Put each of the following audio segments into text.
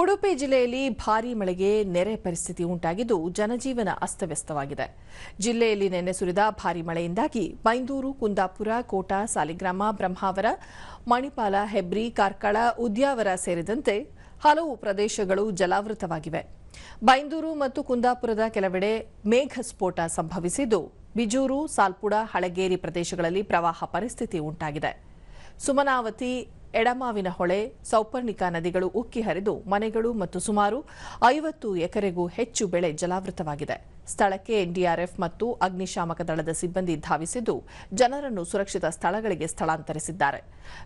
ಉಡುಪಿ ಜಿಲ್ಲೆಯಲ್ಲಿ ಭಾರೀ ಮಳೆಗೆ ನೆರೆ ಪರಿಸ್ಥಿತಿ ಉಂಟಾಗಿದ್ದು ಜನಜೀವನ ಅಸ್ತವ್ಯಸ್ತವಾಗಿದೆ. ಜಿಲ್ಲೆಯಲ್ಲಿ ನಿನ್ನೆ ಸುರಿದ ಭಾರೀ ಮಳೆಯಿಂದಾಗಿ ಬೈಂದೂರು ಕುಂದಾಪುರ, ಕೋಟಾ, ಸಾಲಿಗ್ರಾಮ, ಬ್ರಹ್ಮಾವರ, ಮಣಿಪಾಲ, ಹೆಬ್ರಿ, ಕಾರ್ಕಳ, ಉದ್ಯಾವರ ಸೇರಿದಂತೆ ಹಲವು ಪ್ರದೇಶಗಳು ಜಲಾವೃತವಾಗಿವೆ. ಬೈಂದೂರು ಮತ್ತು ಕುಂದಾಪುರದ ಕೆಲವೆಡೆ ಮೇಘ ಸ್ಫೋಟ ಸಂಭವಿಸಿದ್ದು ಬಿಜೂರು, ಸಾಲ್ಪುಡ, ಹಳಗೇರಿ ಪ್ರದೇಶಗಳಲ್ಲಿ ಪ್ರವಾಹ ಪರಿಸ್ಥಿತಿ ಉಂಟಾಗಿದೆ. ಸುಮನಾವತಿ ಎಡಮಾವಿನ ಹೊಳೆ, ಸೌಪರ್ಣಿಕಾ ನದಿಗಳು ಉಕ್ಕಿ ಹರಿದು ಮನೆಗಳು ಮತ್ತು ಸುಮಾರು ಐವತ್ತು ಎಕರೆಗೂ ಹೆಚ್ಚು ಬೆಳೆ ಜಲಾವೃತವಾಗಿದೆ. ಸ್ಥಳಕ್ಕೆ ಎನ್ಡಿಆರ್ಎಫ್ ಮತ್ತು ಅಗ್ನಿಶಾಮಕ ದಳದ ಸಿಬ್ಬಂದಿ ಧಾವಿಸಿದ್ದು ಜನರನ್ನು ಸುರಕ್ಷಿತ ಸ್ಥಳಗಳಿಗೆ ಸ್ಥಳಾಂತರಿಸಿದ್ದಾರೆ.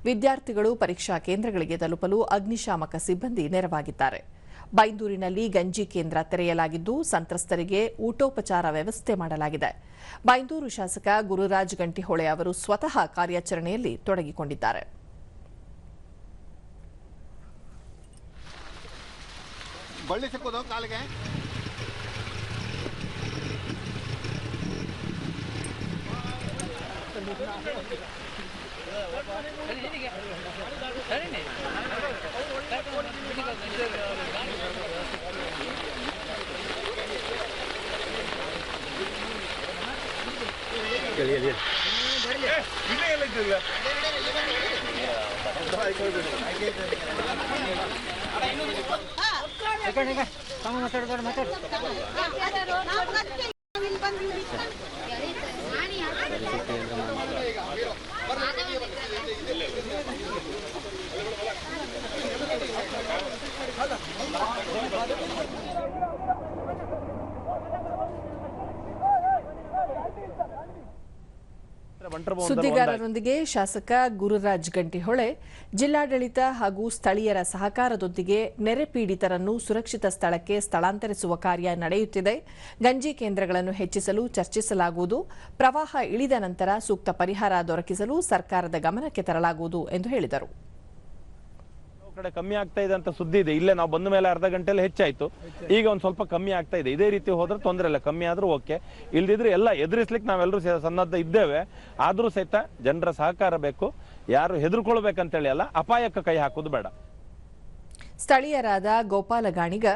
ವಿದ್ಯಾರ್ಥಿಗಳು ಪರೀಕ್ಷಾ ಕೇಂದ್ರಗಳಿಗೆ ತಲುಪಲು ಅಗ್ನಿಶಾಮಕ ಸಿಬ್ಬಂದಿ ನೆರವಾಗಿದ್ದಾರೆ. ಬೈಂದೂರಿನಲ್ಲಿ ಗಂಜಿ ಕೇಂದ್ರ ತೆರೆಯಲಾಗಿದ್ದು ಸಂತ್ರಸ್ತರಿಗೆ ಊಟೋಪಚಾರ ವ್ಯವಸ್ಥೆ ಮಾಡಲಾಗಿದೆ. ಬೈಂದೂರು ಶಾಸಕ ಗುರುರಾಜ್ ಗಂಟಿಹೊಳೆ ಅವರು ಸ್ವತಃ ಕಾರ್ಯಾಚರಣೆಯಲ್ಲಿ ತೊಡಗಿಕೊಂಡಿದ್ದಾರೆ. ಬಳ್ಳಿ ಸಿಕ್ಕೋದು ಕಾಲಿಗೆ ಮಾತಾಡ್ತಾರೆ ಸುದ್ದಿಗಾರರೊಂದಿಗೆ ಶಾಸಕ ಗುರುರಾಜ್ ಗಂಟಿಹೊಳೆ, ಜಿಲ್ಲಾಡಳಿತ ಹಾಗೂ ಸ್ಥಳೀಯರ ಸಹಕಾರದೊಂದಿಗೆ ನೆರೆ ಪೀಡಿತರನ್ನು ಸುರಕ್ಷಿತ ಸ್ಥಳಕ್ಕೆ ಸ್ಥಳಾಂತರಿಸುವ ಕಾರ್ಯ ನಡೆಯುತ್ತಿದೆ. ಗಂಜಿ ಕೇಂದ್ರಗಳನ್ನು ಹೆಚ್ಚಿಸಲು ಚರ್ಚಿಸಲಾಗುವುದು. ಪ್ರವಾಹ ಇಳಿದ ನಂತರ ಸೂಕ್ತ ಪರಿಹಾರ ದೊರಕಿಸಲು ಸರ್ಕಾರದ ಗಮನಕ್ಕೆ ತರಲಾಗುವುದು ಎಂದು ಹೇಳಿದರು. ಕಡೆ ಕಮ್ಮಿ ಆಗ್ತಾ ಇದೆ ಅಂತ ಸುದ್ದಿ ಇದೆ. ಇಲ್ಲೇ ನಾವು ಬಂದ ಮೇಲೆ ಅರ್ಧ ಗಂಟೆಯಲ್ಲಿ ಹೆಚ್ಚಾಯ್ತು. ಈಗ ಒಂದು ಸ್ವಲ್ಪ ಕಮ್ಮಿ ಆಗ್ತಾ ಇದೆ. ಇದೇ ರೀತಿ ಹೋದ್ರೆ ತೊಂದರೆ ಇಲ್ಲ. ಕಮ್ಮಿ ಆದ್ರೂ ಓಕೆ. ಇಲ್ದಿದ್ರೆ ಎಲ್ಲ ಎದುರಿಸ್ಲಿಕ್ಕೆ ನಾವೆಲ್ಲರೂ ಸನ್ನದ್ಧ ಇದ್ದೇವೆ. ಆದ್ರೂ ಸಹಿತ ಜನರ ಸಹಕಾರ ಬೇಕು. ಯಾರು ಹೆದರ್ಕೊಳ್ಬೇಕಂತೇಳಿ ಅಲ್ಲ, ಅಪಾಯಕ್ಕೆ ಕೈ ಹಾಕೋದು ಬೇಡ. ಸ್ಥಳೀಯರಾದ ಗೋಪಾಲ ಗಾಣಿಗ,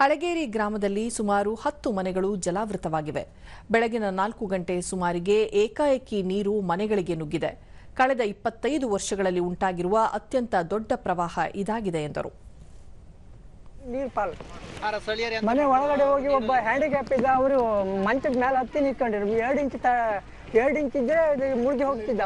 ಹಳಗೇರಿ ಗ್ರಾಮದಲ್ಲಿ ಸುಮಾರು ಹತ್ತು ಮನೆಗಳು ಜಲಾವೃತವಾಗಿವೆ. ಬೆಳಗಿನ ನಾಲ್ಕು ಗಂಟೆ ಸುಮಾರಿಗೆ ಏಕಾಏಕಿ ನೀರು ಮನೆಗಳಿಗೆ ನುಗ್ಗಿದೆ. ಕಳೆದ ಇಪ್ಪತ್ತೈದು ವರ್ಷಗಳಲ್ಲಿ ಉಂಟಾಗಿರುವ ಅತ್ಯಂತ ದೊಡ್ಡ ಪ್ರವಾಹ ಇದಾಗಿದೆ ಎಂದರು. ಮನೆ ಒಳಗಡೆ ಹೋಗಿ ಒಬ್ಬ ಹ್ಯಾಂಡಿಕ್ಯಾಪ್ ಇದ್ದ ಅವರು ಮಂಚದ ಮೇಲೆ ಹತ್ತಿ ನಿಂತ್ಕೊಂಡಿರು ಎರಡು ಇಂಚ್ ತ ಎರಡು ಇಂಚ್ ಇದ್ರೆ ಮುಳುಗಿ ಹೋಗ್ತಿದ್ದ